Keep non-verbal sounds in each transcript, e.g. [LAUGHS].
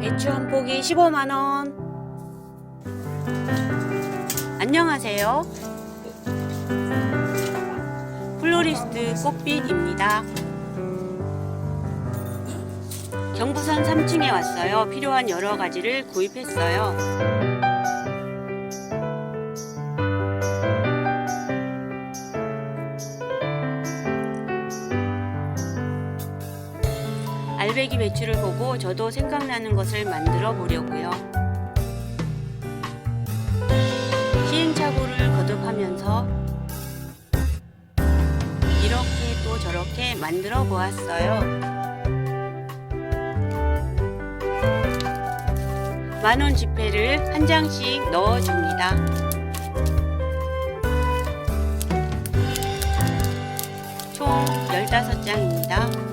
배추 한 포기 15만 원. 안녕하세요. 플로리스트 꽃빛입니다. 경부선 3층에 왔어요. 필요한 여러 가지를 구입했어요. 배추를 보고 저도 생각나는 것을 만들어 보려고요. 시행착오를 거듭하면서 이렇게 또 저렇게 만들어 보았어요. 만원 지폐를 한 장씩 넣어줍니다. 총 15장입니다.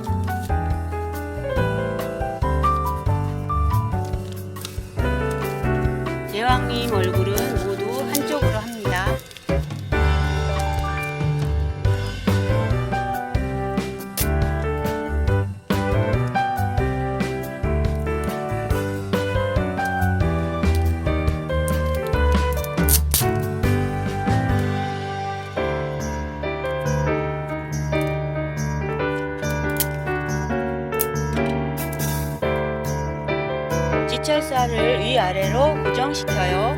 얼굴 지철사를 위아래로 고정시켜요.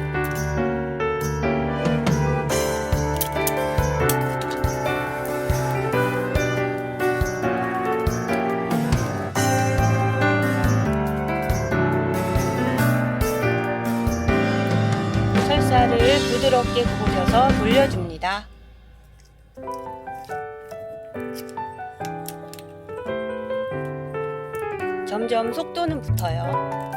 철사를 부드럽게 구부려서 돌려줍니다. 점점 속도는 붙어요.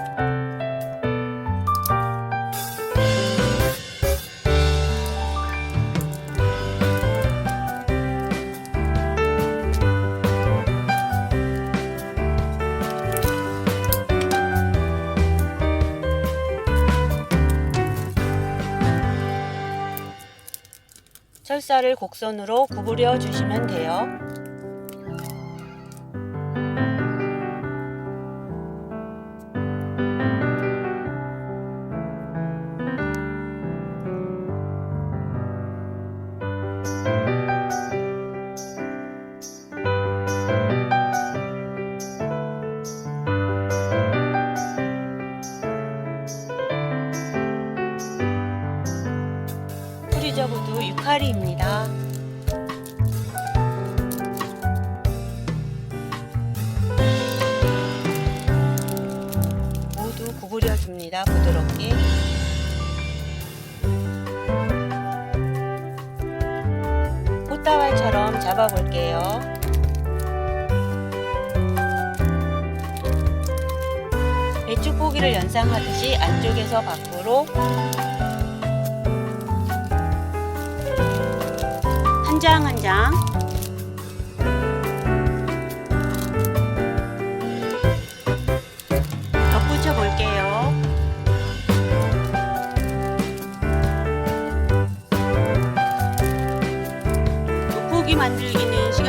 철사를 곡선으로 구부려 주시면 돼요. 줍니다. 부드럽게. 꽃다발처럼 잡아볼게요. 배추고기를 연상하듯이 안쪽에서 밖으로 한 장 한장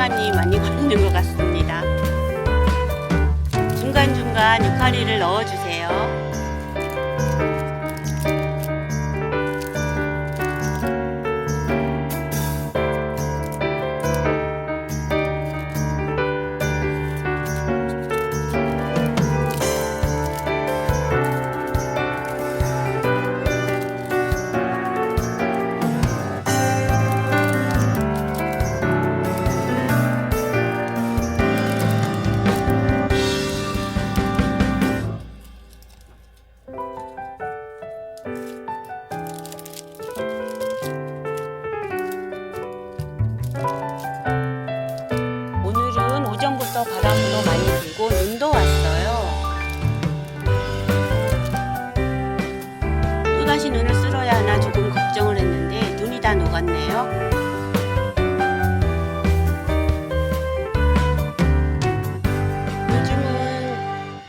시간이 많이 걸리는 것 같습니다. 중간중간 유카리를 넣어주세요.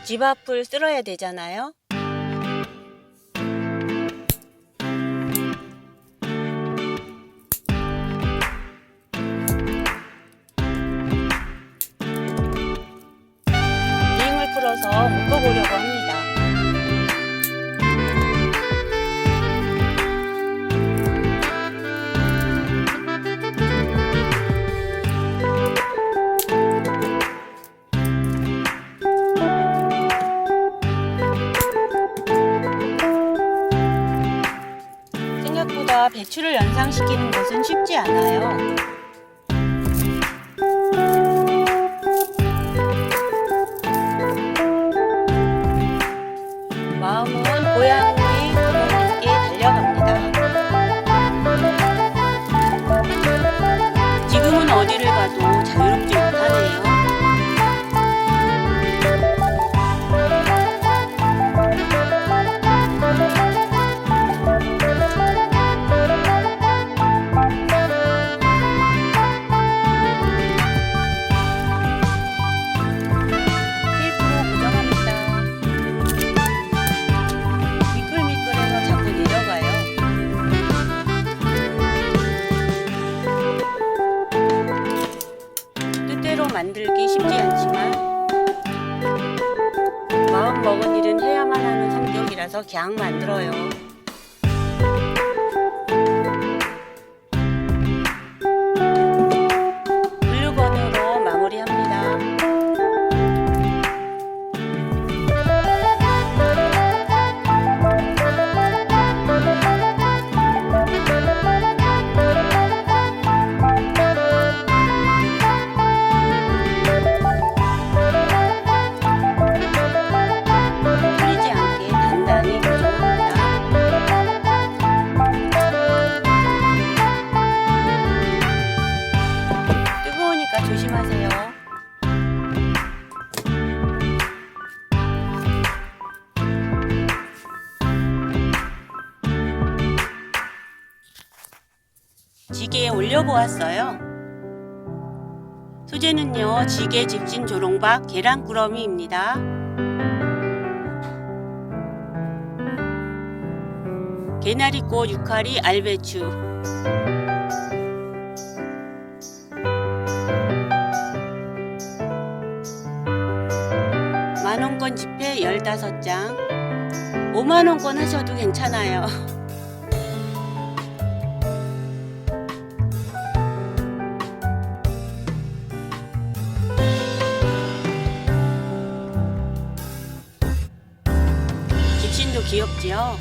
집 앞을 쓸어야 되잖아요. 링을 풀어서 묶어보려고 합니다. 배추를 연상시키는 것은 쉽지 않아요. 뜻대로 만들기 쉽지 않지만 마음 먹은 일은 해야만 하는 성격이라서 그냥 만들어요. 지게에 올려보았어요. 소재는요, 지게 집신 조롱박 계란꾸러미입니다. 개나리꽃, 유카리, 알배추. 만원권 지폐 15장. 5만원권 하셔도 괜찮아요. [LAUGHS] 귀엽지요?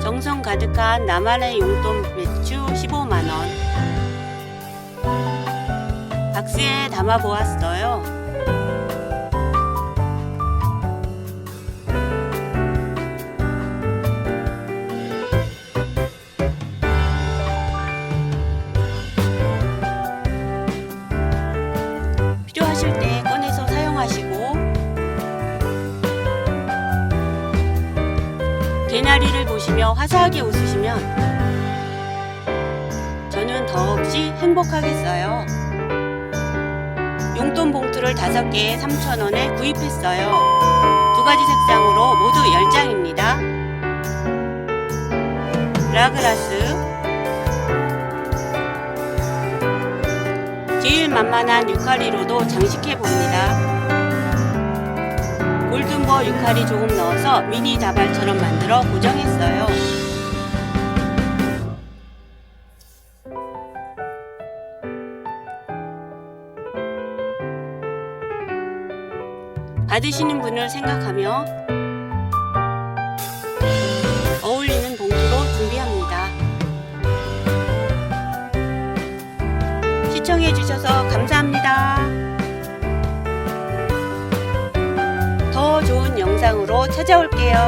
정성 가득한 나만의 용돈 배추 15만원. 박스에 담아 보았어요. 개나리를 보시며 화사하게 웃으시면 저는 더없이 행복하겠어요. 용돈 봉투를 5개에 3,000원에 구입했어요. 두 가지 색상으로 모두 10장입니다. 라그라스 제일 만만한 유카리로도 장식해 봅니다. 골든버 유카리 조금 넣어서 미니 다발처럼 만들어 고정했어요. 받으시는 분을 생각하며 어울리는 봉투로 준비합니다. 시청해주셔서 감사합니다. 좋은 영상으로 찾아올게요.